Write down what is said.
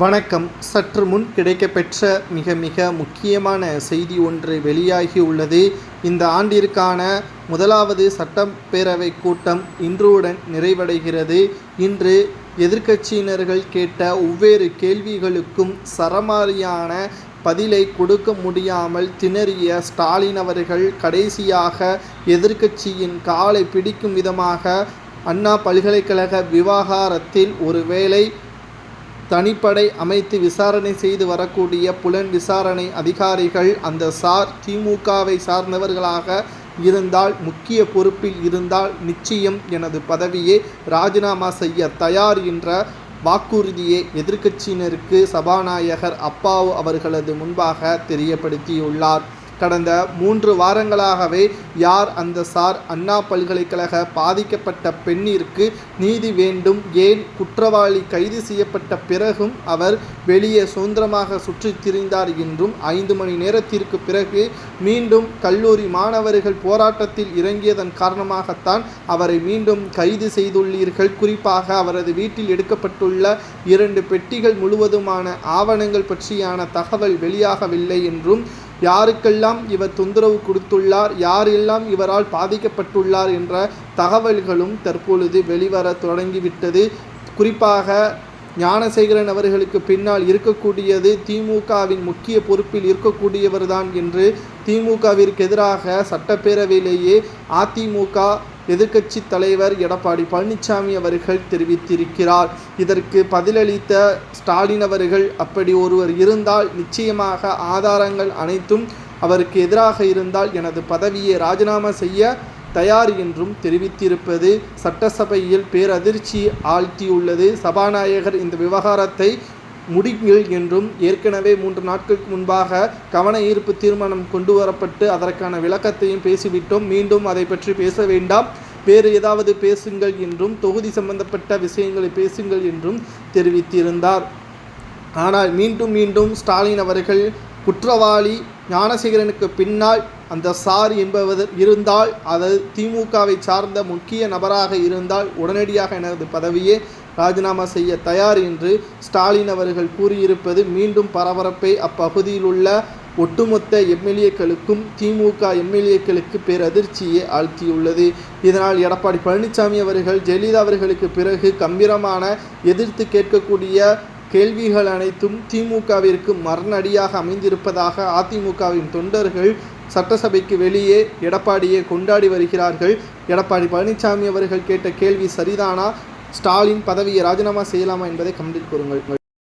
வணக்கம். சற்று முன் கிடைக்கப்பெற்ற மிக மிக முக்கியமான செய்தி ஒன்று வெளியாகியுள்ளது இந்த ஆண்டிற்கான முதலாவது சட்டப்பேரவை கூட்டம் இன்றுடன் நிறைவடைகிறது. இன்று எதிர்க்கட்சியினர்கள் கேட்ட ஒவ்வேறு கேள்விகளுக்கும் சரமாரியான பதிலை கொடுக்க முடியாமல் திணறிய ஸ்டாலின் அவர்கள் கடைசியாக எதிர்க்கட்சியின் காலை பிடிக்கும் விதமாக அண்ணா பல்கலைக்கழக விவகாரத்தில் ஒருவேளை தனிப்படை அமைத்து விசாரணை செய்து வரக்கூடிய புலன் விசாரணை அதிகாரிகள் அந்த சார் திமுகவை சார்ந்தவர்களாக இருந்தால் முக்கிய பொறுப்பில் இருந்தால் நிச்சயம் எனது பதவியை ராஜினாமா செய்ய தயார் என்ற வாக்குறுதியை எதிர்க்கட்சியினருக்கு சபாநாயகர் அப்பாவு அவர்களது முன்பாக தெரியப்படுத்தியுள்ளார். கடந்த மூன்று வாரங்களாகவே யார் அந்த சார்? அண்ணா பல்கலைக்கழக பாதிக்கப்பட்ட பெண்ணிற்கு நீதி வேண்டும். ஏன்? குற்றவாளி கைது செய்யப்பட்ட பிறகும் அவர் வெளியே சுதந்திரமாக சுற்றித் திரிந்தார் என்றும் ஐந்து மணி நேரத்திற்கு பிறகு மீண்டும் கல்லூரி மாணவர்கள் போராட்டத்தில் இறங்கியதன் காரணமாகத்தான் அவரை மீண்டும் கைது செய்துள்ளீர்கள். குறிப்பாக அவரது வீட்டில் எடுக்கப்பட்டுள்ள இரண்டு பெட்டிகள் முழுவதுமான ஆவணங்கள் பற்றியான தகவல் வெளியாகவில்லை என்றும் யாருக்கெல்லாம் இவர் தொந்தரவு கொடுத்துள்ளார் யாரெல்லாம் இவரால் பாதிக்கப்பட்டுள்ளார் என்ற தகவல்களும் தற்பொழுது வெளிவர தொடங்கிவிட்டது. குறிப்பாக ஞானசேகரன் அவர்களுக்கு பின்னால் இருக்கக்கூடியது திமுகவின் முக்கிய பொறுப்பில் இருக்கக்கூடியவர்தான் என்று திமுகவிற்கு எதிராக சட்டப்பேரவையிலேயே அதிமுக எதிர்க்கட்சி தலைவர் எடப்பாடி பழனிசாமி அவர்கள் தெரிவித்திருக்கிறார். இதற்கு பதிலளித்த ஸ்டாலின் அவர்கள் அப்படி ஒருவர் இருந்தால் நிச்சயமாக ஆதாரங்கள் அனைத்தும் அவருக்கு எதிராக இருந்தால் எனது பதவியை ராஜினாமா செய்ய தயார் என்றும் தெரிவித்திருப்பது சட்டசபையில் பேரதிர்ச்சி ஆழ்த்தியுள்ளது. சபாநாயகர் இந்த விவகாரத்தை முடிங்கள் என்றும் ஏற்கனவே மூன்று நாட்களுக்கு முன்பாக கவன ஈர்ப்பு தீர்மானம் கொண்டு வரப்பட்டு அதற்கான விளக்கத்தையும் பேசிவிட்டோம். மீண்டும் அதை பற்றி பேச வேண்டாம். வேறு ஏதாவது பேசுங்கள் என்றும் தொகுதி சம்பந்தப்பட்ட விஷயங்களை பேசுங்கள் என்றும் தெரிவித்திருந்தார். ஆனால் மீண்டும் மீண்டும் ஸ்டாலின் அவர்கள் குற்றவாளி ஞானசேகரனுக்கு பின்னால் அந்த சார் என்பவர் இருந்தால் அது திமுகவை சார்ந்த முக்கிய நபராக இருந்தால் உடனடியாக எனது பதவியே ராஜினாமா செய்ய தயார் என்று ஸ்டாலின் அவர்கள் கூறியிருப்பது மீண்டும் பரபரப்பை. அப்பகுதியில் உள்ள ஒட்டுமொத்த எம்எல்ஏக்களுக்கும் திமுக எம்எல்ஏக்களுக்கு பேரதிர்ச்சியை ஆழ்த்தியுள்ளது. இதனால் எடப்பாடி பழனிசாமி அவர்கள் ஜெயலலிதா அவர்களுக்கு பிறகு கம்பீரமான எதிர்த்து கேட்கக்கூடிய கேள்விகள் அனைத்தும் திமுகவிற்கு மரணடியாக அமைந்திருப்பதாக அதிமுகவின் தொண்டர்கள் சட்டசபைக்கு வெளியே எடப்பாடியை கொண்டாடி வருகிறார்கள். எடப்பாடி பழனிசாமி அவர்கள் கேட்ட கேள்வி சரிதானா? ஸ்டாலின் பதவியை ராஜினாமா செய்யலாமா என்பதை கமெண்டில் கூறுங்கள்.